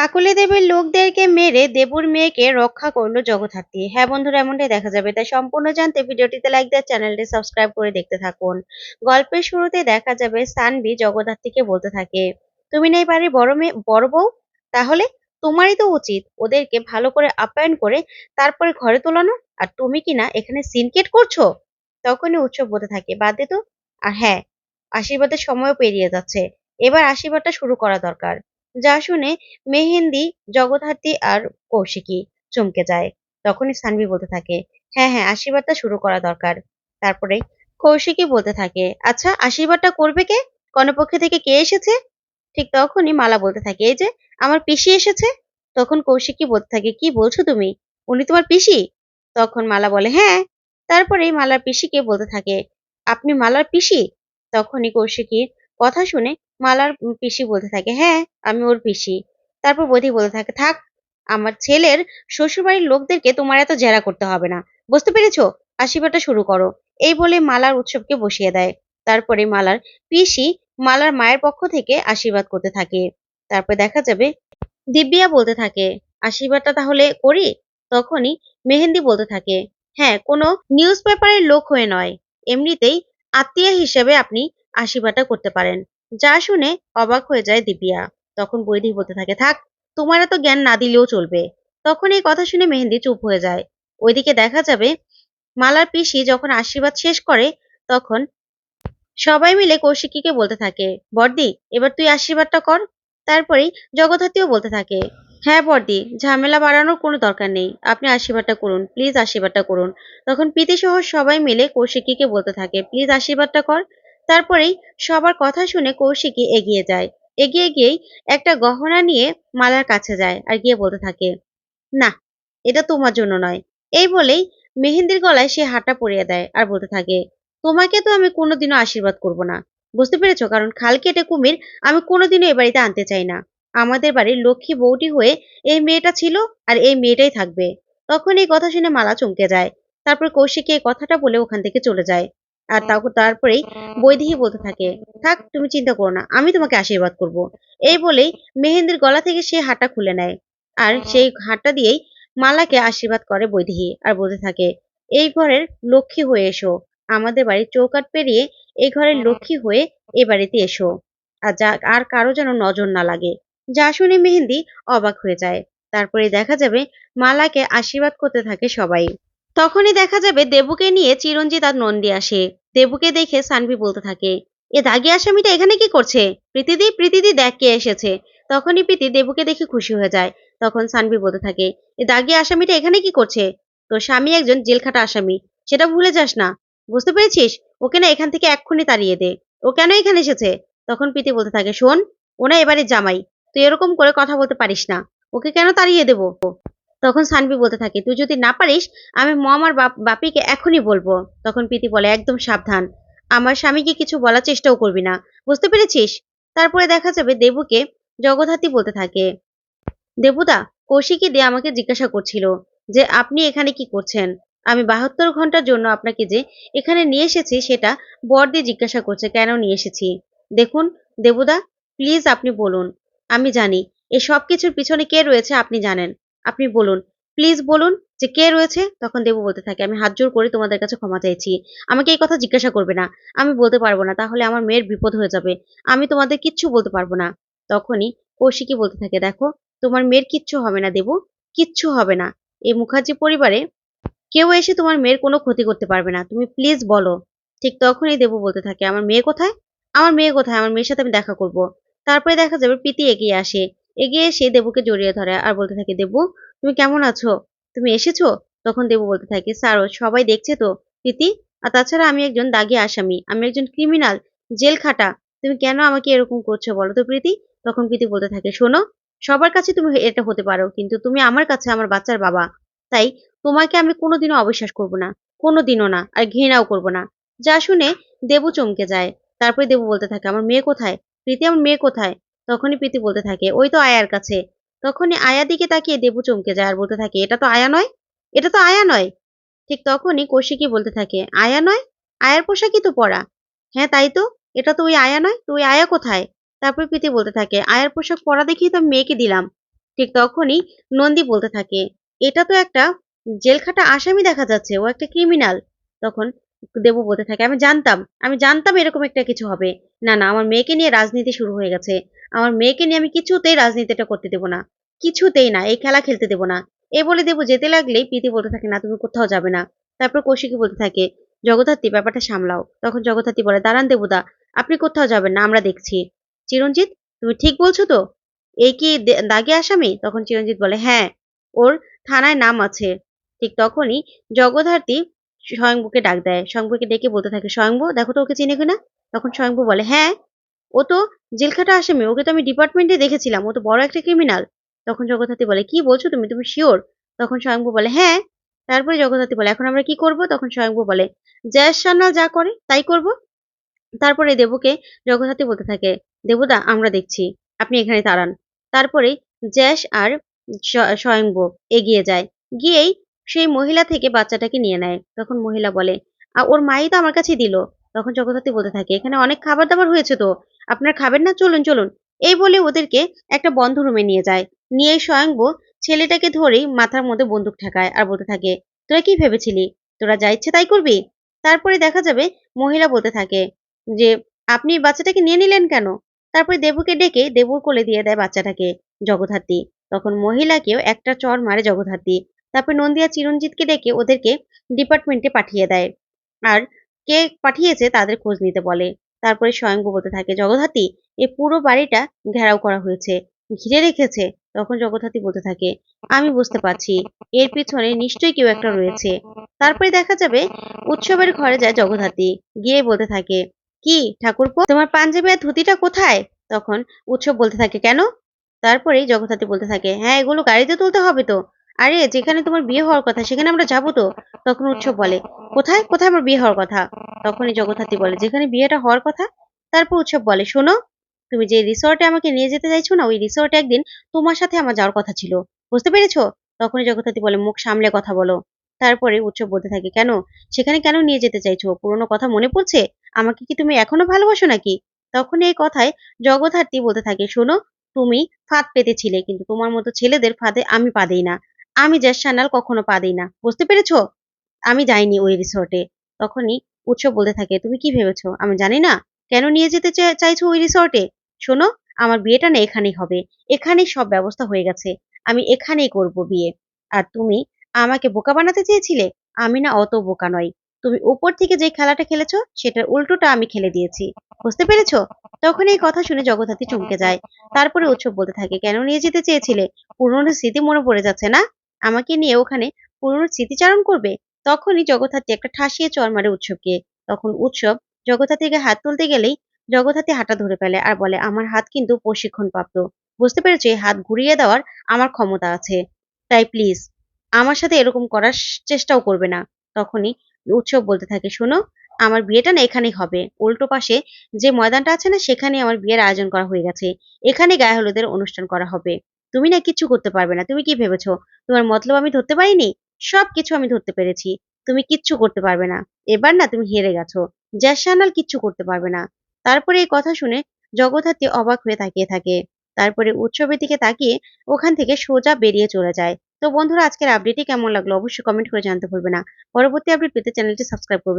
কাকলি দেবীর লোকদেরকে মেরে দেবুর মেয়েকে রক্ষা করল জগদ্ধাত্রী। হ্যাঁ বন্ধুরা, এমনটাই দেখা যাবে। তাই সম্পূর্ণ জানতে ভিডিওটিতে লাইক দেওয়ার চ্যানেলটি সাবস্ক্রাইব করে দেখতে থাকুন। গল্পের শুরুতে দেখা যাবে সানভি জগদ্ধাত্রীকে বলতে থাকে, তুমি না এই বাড়ির বড় মেয়ে, বড় বউ? তাহলে তোমারই তো উচিত ওদেরকে ভালো করে আপ্যায়ন করে তারপরে ঘরে তোলানো। আর তুমি কি না এখানে সিনকেট করছ? তখনই উৎসব বলতে থাকে, বাদ তো। আর হ্যাঁ আশীর্বাদের সময়ও পেরিয়ে যাচ্ছে। এবার আশীর্বাদটা শুরু করা দরকার। যা শুনে মেহেন্দি, জগদ্ধাত্রী আর কৌশিকী চমকে যায়। তখনই সানভি বলতে থাকে হ্যাঁ হ্যাঁ আশীর্বাদটা শুরু করা দরকার। তারপরে কৌশিকী বলতে থাকে আচ্ছা আশীর্বাদটা করবে কে? কর্ণপক্ষ থেকে কে এসেছে? ঠিক তখনই মালা বলতে থাকে, এই যে, আমার পিসি এসেছে। তখন কৌশিকী বলতে থাকে, কি বলছো তুমি? উনি তোমার পিসি? তখন মালা বলে হ্যাঁ। তারপরে মালার পিসিকে বলতে থাকে, আপনি মালার পিসি? তখনই কৌশিকীর কথা শুনে মালার পিসি বলতে থাকে হ্যাঁ আমি ওর পিসি। তারপর বৌদি বলতে থাকে, থাক, আমার ছেলের শ্বশুরবাড়ির লোকদেরকে তোমার এত জেরা করতে হবে না। বুঝতে পেরেছ? আশীর্বাদটা শুরু করো। এই বলে মালার উৎসবকে বসিয়ে দেয়। তারপরে মালার পিসি মালার মায়ের পক্ষ থেকে আশীর্বাদ করতে থাকে। তারপর দেখা যাবে দিব্যিয়া বলতে থাকে, আশীর্বাদটা তাহলে করি? তখনই মেহেন্দি বলতে থাকে হ্যাঁ কোনো নিউজ পেপারের লোক হয়ে নয়। এমনিতেই আত্মীয় হিসেবে আপনি আশীর্বাদটা করতে পারেন। যা শুনে অবাক হয়ে যায় দিব্যা তখন বৈদিক বলতে থাকে, থাক, তোমার এত জ্ঞান না দিলেও চলবে। তখন এই কথা শুনে মেহেন্দি চুপ হয়ে যায়। ওইদিকে দেখা যাবে, মালার পিসি যখন আশীর্বাদ শেষ করে, তখন সবাই মিলে কৌশিকীকে বলতে থাকে বর্দি এবার তুই আশীর্বাদটা কর। তারপরেই জগদ্ধাত্রীও বলতে থাকে হ্যাঁ বর্দি ঝামেলা বাড়ানোর কোনো দরকার নেই। আপনি আশীর্বাদটা করুন, প্লিজ আশীর্বাদটা করুন। তখন প্রীতি সহ সবাই মিলে কৌশিকীকে বলতে থাকে, প্লিজ আশীর্বাদটা কর। তারপরেই সবার কথা শুনে কৌশিকী এগিয়ে যায়। এগিয়ে গিয়েই একটা গহনা নিয়ে মালার কাছে যায় আর গিয়ে বলতে থাকে, না, এটা তোমার জন্য নয়। এই বলেই মেহেন্দির গলায় সে হাঁটা পরিয়ে দেয় আর বলতে থাকে, তোমাকে তো আমি কোনোদিনও আশীর্বাদ করব না। বুঝতে পেরেছ? কারণ খাল কেটে কুমির আমি কোনোদিনও এ বাড়িতে আনতে চাই না। আমাদের বাড়ির লক্ষ্মী বউটি হয়ে এই মেয়েটা ছিল আর এই মেয়েটাই থাকবে। তখন এই কথা শুনে মালা চমকে যায়। তারপর কৌশিকী এই কথাটা বলে ওখান থেকে চলে যায়। আর তারপর তারপরেই বৈদেহী বলতে থাকে। থাক তুমি চিন্তা করো না আমি তোমাকে আশীর্বাদ করব। এই বলেই মেহেন্দির গলা থেকে সে হাঁটা খুলে নেয়। আর সেই হাঁটা দিয়েই মালাকে আশীর্বাদ করে বৈদেহী আর বলতে থাকে এই ঘরের লক্ষ্মী হয়ে এসো। আমাদের বাড়ির চৌকাট পেরিয়ে এই ঘরের লক্ষ্মী হয়ে এ বাড়িতে এসো। আর যা আর কারও যেন নজর না লাগে। যা শুনে মেহেন্দি অবাক হয়ে যায়। তারপরে দেখা যাবে মালাকে আশীর্বাদ করতে থাকে সবাই। তখনই দেখা যাবে দেবুকে নিয়ে চিরঞ্জিত আর নন্দী আসে। দেবুকে দেখে সানভি বলতে থাকে, এ দাগি আসামিটা এখানে কি করছে? প্রীতিদি প্রীতিদি দেখ কে এসেছে। তখনই প্রীতি দেবুকে দেখে খুশি হয়ে যায়। তখন সানভি বলতে থাকে, এ দাগি আসামিটা এখানে কি করছে? তোর স্বামী একজন জেলখাটা আসামি, সেটা ভুলে যাস না। বুঝতে পেরেছিস? ওকে না এখান থেকে এক্ষুনি তাড়িয়ে দে। ও কেন এখানে এসেছে? তখন প্রীতি বলতে থাকে, শোন ওনা এবারে জামাই। তুই এরকম করে কথা বলতে পারিস না। ওকে কেন তাড়িয়ে দেবো? তখন সানভি বলতে থাকে, তুই যদি না পারিস, আমি আমার বাপিকে এখনই বলব। তখন প্রীতি বলে, একদম সাবধান। আমার স্বামীকে কিছু বলার চেষ্টাও করবি না। বুঝতে পেরেছিস? তারপরে দেখা যাবে দেবুকে জগদ্ধাত্রী বলতে থাকে, দেবুদা, কৌশিকী দে আমাকে জিজ্ঞাসা করছিল যে আপনি এখানে কি করছেন? আমি বাহাত্তর ঘণ্টার জন্য আপনাকে যে এখানে নিয়ে এসেছি, সেটা বর দিয়ে জিজ্ঞাসা করছে, কেন নিয়ে এসেছি? দেখুন, দেবুদা, প্লিজ আপনি বলুন। আমি জানি এই সব কিছুর পিছনে কে রয়েছে আপনি জানেন। আপনি বলুন। প্লিজ বলুন যে কে রয়েছে, তখন দেবু বলতে থাকে, আমি হাত জোর করে তোমাদের কাছে ক্ষমা চাইছি। আমাকে এই কথা জিজ্ঞাসা করবে না। আমি বলতে পারব না, তাহলে আমার মেয়ের বিপদ হয়ে যাবে। আমি তোমাদের কিচ্ছু বলতে পারব না। তখনই কৌশিকী বলতে থাকে, দেখো, তোমার মেয়ের কিচ্ছু হবে না দেবু, কিচ্ছু হবে না। এই মুখার্জি পরিবারে কেউ এসে তোমার মেয়ের কোনো ক্ষতি করতে পারবে না। তুমি প্লিজ বলো। ঠিক তখনই দেবু বলতে থাকে, আমার মেয়ে কোথায়? আমার মেয়ে কোথায়? আমার মেয়ের সাথে আমি দেখা করব। তারপরে দেখা যাবে প্রীতি এগিয়ে আসে। এগিয়ে এসে দেবুকে জড়িয়ে ধরে আর বলতে থাকে, দেবু, তুমি কেমন আছো? তুমি এসেছ? তখন দেবু বলতে থাকে স্যারও সবাই দেখছে তো, প্রীতি? আর তাছাড়া আমি একজন দাগি আসামি, আমি একজন ক্রিমিনাল জেল খাটা, তুমি কেন আমাকে এরকম করছ বলো তো প্রীতি? তখন প্রীতি বলতে থাকে, শোনো, সবার কাছে তুমি এটা হতে পারো, কিন্তু তুমি আমার কাছে আমার বাচ্চার বাবা, তাই তোমাকে আমি কোনোদিনও অবিশ্বাস করব না, কোনোদিনও না, আর ঘৃণাও করব না। যা শুনে দেবু চমকে যায়। তারপরে দেবু বলতে থাকে, আমার মেয়ে কোথায়? প্রীতি, আমার মেয়ে কোথায়? তখনই প্রীতি বলতে থাকে, ওই তো আয়ার কাছে। তখনই আয়া দিকে তাকিয়ে দেবু চমকে যায় আর বলতে থাকে, এটা তো আয়া নয়, এটা তো আয়া নয়। ঠিক তখনই কৌশিকী বলতে থাকে, আয়া নয়? আয়ার পোশাকই তো পরা। হ্যাঁ তাই তো। এটা তো ওই আয়া নয়? তো ওই আয়া কোথায়? তারপর প্রীতি বলতে থাকে, আয়ার পোশাক পরা দেখেই তো মেয়েকে দিলাম। ঠিক তখনই নন্দী বলতে থাকে, এটা তো একটা জেলখাটা আসামি দেখা যাচ্ছে, ও একটা ক্রিমিনাল। তখন দেবু বলতে থাকে, আমি জানতাম আমি জানতাম এরকম একটা কিছু হবে। না না, আমার মেয়েকে নিয়ে রাজনীতি শুরু হয়ে গেছে। আমার মেয়েকে নিয়ে আমি কিছুতেই রাজনীতিটা করতে দেবো না। কিছুতেই না, এই খেলা খেলতে দেবো না। এ বলে দেবো যেতে লাগলেই প্রীতি বলতে থাকে, না, তুমি কোথাও যাবে না। তারপর কৌশিকী বলতে থাকে, জগদ্ধাত্রী, ব্যাপারটা সামলাও। তখন জগদ্ধাত্রী বলে, দাঁড়ান দেবুদা, আপনি কোথাও যাবেন না, আমরা দেখছি। চিরঞ্জিত, তুমি ঠিক বলছো তো? এই কি দাগে আসামি? তখন চিরঞ্জিত বলে হ্যাঁ ওর থানায় নাম আছে। ঠিক তখনই জগদ্ধাত্রী স্বয়ংবুকে ডাক দেয়। স্বয়ংবুকে ডেকে বলতে থাকে, স্বয়ংবু, দেখো তো ওকে চিনে কিনা? তখন স্বয়ংবু বলে হ্যাঁ ও তো জেলখাটা আসামি, ওকে তো আমি ডিপার্টমেন্টে দেখেছিলাম, ও তো বড় একটা ক্রিমিনাল। তখন জগদ্ধাত্রী বলে, কি বলছো তুমি? তুমি শিওর? তখন স্বয়ংবু বলে হ্যাঁ। তারপরে জগদ্ধাত্রী বলে, এখন আমরা কি করব? তখন স্বয়ংবু বলে জয়েশ সান্যাল যা করে, তাই করব। তারপরে দেবুকে জগদ্ধাত্রী বলতে থাকে, দেবুদা, আমরা দেখছি, আপনি এখানে দাঁড়ান। তারপরে জ্যাস আর স্বয়ংবু এগিয়ে যায়। গিয়েই সেই মহিলা থেকে বাচ্চাটাকে নিয়ে নেয়। তখন মহিলা বলে "আ, ওর মাই তো আমার কাছে দিল। তখন জগদ্ধাত্রী বলতে থাকে এখানে অনেক খাবার দাবার হয়েছে তো আপনার খাবেন না? চলুন চলুন। এই বলে ওদেরকে একটা বন্ধ রুমে নিয়ে যায়। নিয়ে স্বয়ংবু ছেলেটাকে ধরেই মাথার মধ্যে বন্দুক ঠেকায় আর বলতে থাকে তোরা কি ভেবেছিলি? তোরা যা ইচ্ছে তাই করবি? তারপরে দেখা যাবে মহিলা বলতে থাকে যে আপনি বাচ্চাটাকে নিয়ে নিলেন কেন? তারপরে দেবুকে ডেকে দেবুর কোলে দিয়ে দেয় বাচ্চাটাকে জগদ্ধাত্রী। তখন মহিলাকেও একটা চর মারে জগদ্ধাত্রী। তারপর নন্দিয়া চিরঞ্জিতকে ডেকে ওদেরকে ডিপার্টমেন্টে পাঠিয়ে দেয়। আর কে পাঠিয়েছে তাদের খোঁজ নিতে বলে। তারপরে স্বয়ংভু বলতে থাকে, জগদ্ধাত্রী, এ পুরো বাড়িটা ঘেরাও করা হয়েছে। ঘিরে রেখেছে? তখন জগদ্ধাত্রী বলতে থাকে, আমি বুঝতে পারছি। এর পিছনে নিশ্চয়ই কেউ একটা রয়েছে। তারপরে দেখা যাবে, উৎসবের ঘরে যায় জগদ্ধাত্রী। গিয়ে বলতে থাকে, কি ঠাকুরপো, তোমার পাঞ্জাবি আর ধুতিটা কোথায়? তখন উৎসব বলতে থাকে, কেন? তারপরেই জগদ্ধাত্রী বলতে থাকে হ্যাঁ এগুলো গাড়িতে তুলতে হবে তো। আরে, যেখানে তোমার বিয়ে হওয়ার কথা, সেখানে আমরা যাব তো? তখন উৎসব বলে, কোথায়? কোথায় আমার বিয়ে হওয়ার কথা? তখনই জগদ্ধাত্রী বলে, যেখানে বিয়েটা হওয়ার কথা? তারপর উৎসব বলে, শোনো, তুমি যে রিসর্টে আমাকে নিয়ে যেতে চাইছো না, ওই রিসর্টে একদিন তোমার সাথে আমার যাওয়ার কথা ছিল। বুঝতে পেরেছ? তখনই জগদ্ধাত্রী বলে, মুখ সামলে কথা বলো। তারপরে উৎসব বলতে থাকে, কেন? সেখানে কেন নিয়ে যেতে চাইছো? পুরোনো কথা মনে পড়ছে? আমাকে কি তুমি এখনও ভালোবাসো নাকি? তখন এই কথায় জগদ্ধাত্রী বলতে থাকে, শোনো, তুমি ফাঁদ পেতেছিলে কিন্তু তোমার মতো ছেলেদের ফাঁদে আমি পা দিই না। আমি জ্যাস সান্যাল কখনো পা দিই না। বুঝতে পেরেছ? আমি যাইনি ওই রিসর্টে তখনই উৎসব বলতে থাকে, তুমি কি ভেবেছো? আমি জানি না। কেন নিয়ে যেতে চাইছো ওই রিসর্টে শোনো, আমার বিয়েটা না এখানেই হবে। এখানেই সব ব্যবস্থা হয়ে গেছে। আমি এখানেই করব বিয়ে। আর তুমি আমাকে বোকা বানাতে চেয়েছিলে? আমি না অত বোকা নই। তুমি উপর থেকে যে খেলাটা খেলেছো, সেটার উল্টোটা আমি খেলে দিয়েছি। বুঝতে পেরেছ? তখন এই কথা শুনে জগদ্ধাত্রী চমকে যায়। তারপরে উৎসব বলতে থাকে, কেন নিয়ে যেতে চেয়েছিলে? পুরনো স্মৃতি মনে পড়ে যাচ্ছে না? আমাকে নিয়ে ওখানে পুরনো স্মৃতিচারণ করবে? তখনই জগদ্ধাত্রী একটা ঠাসিয়ে চর মারে উৎসবকে। তখন উৎসব জগদ্ধাত্রীকে হাত তুলতে গেলেই জগদ্ধাত্রী হাতটা ধরে ফেলে আর বলে, আমার হাত কিন্তু প্রশিক্ষণ প্রাপ্ত বুঝতে পেরেছ হাত ঘুরিয়ে দেওয়ার আমার ক্ষমতা আছে। তাই প্লিজ আমার সাথে এরকম করার চেষ্টাও করবে না। তখনই উৎসব বলতে থাকে, শোনো, আমার বিয়েটা না এখানেই হবে। উল্টো পাশে যে ময়দানটা আছে না সেখানে আমার বিয়ের আয়োজন করা হয়ে গেছে। এখানে গায়ে হলুদের অনুষ্ঠান করা হবে। তুমি না কিছু করতে পারবে না। তুমি কি ভেবেছো? তোমার মতলব আমি ধরতে পারিনি? সব কিছু আমি ধরতে পেরেছি। তুমি কিচ্ছু করতে পারবে না। এবার না তুমি হেরে গেছো। জ্যাসানাল কিচ্ছু করতে পারবে না। তারপরে এই কথা শুনে জগদ্ধাত্রী অবাক হয়ে তাকিয়ে থাকে। তারপরে উৎসবের দিকে তাকিয়ে ওখান থেকে সোজা বেরিয়ে চলে যায়। তো বন্ধুরা, আজকের আপডেটটি কেমন লাগল অবশ্যই কমেন্ট করে জানতে ভুলবে না। পরবর্তী আপডেট পেতে চ্যানেলটি সাবস্ক্রাইব করবে।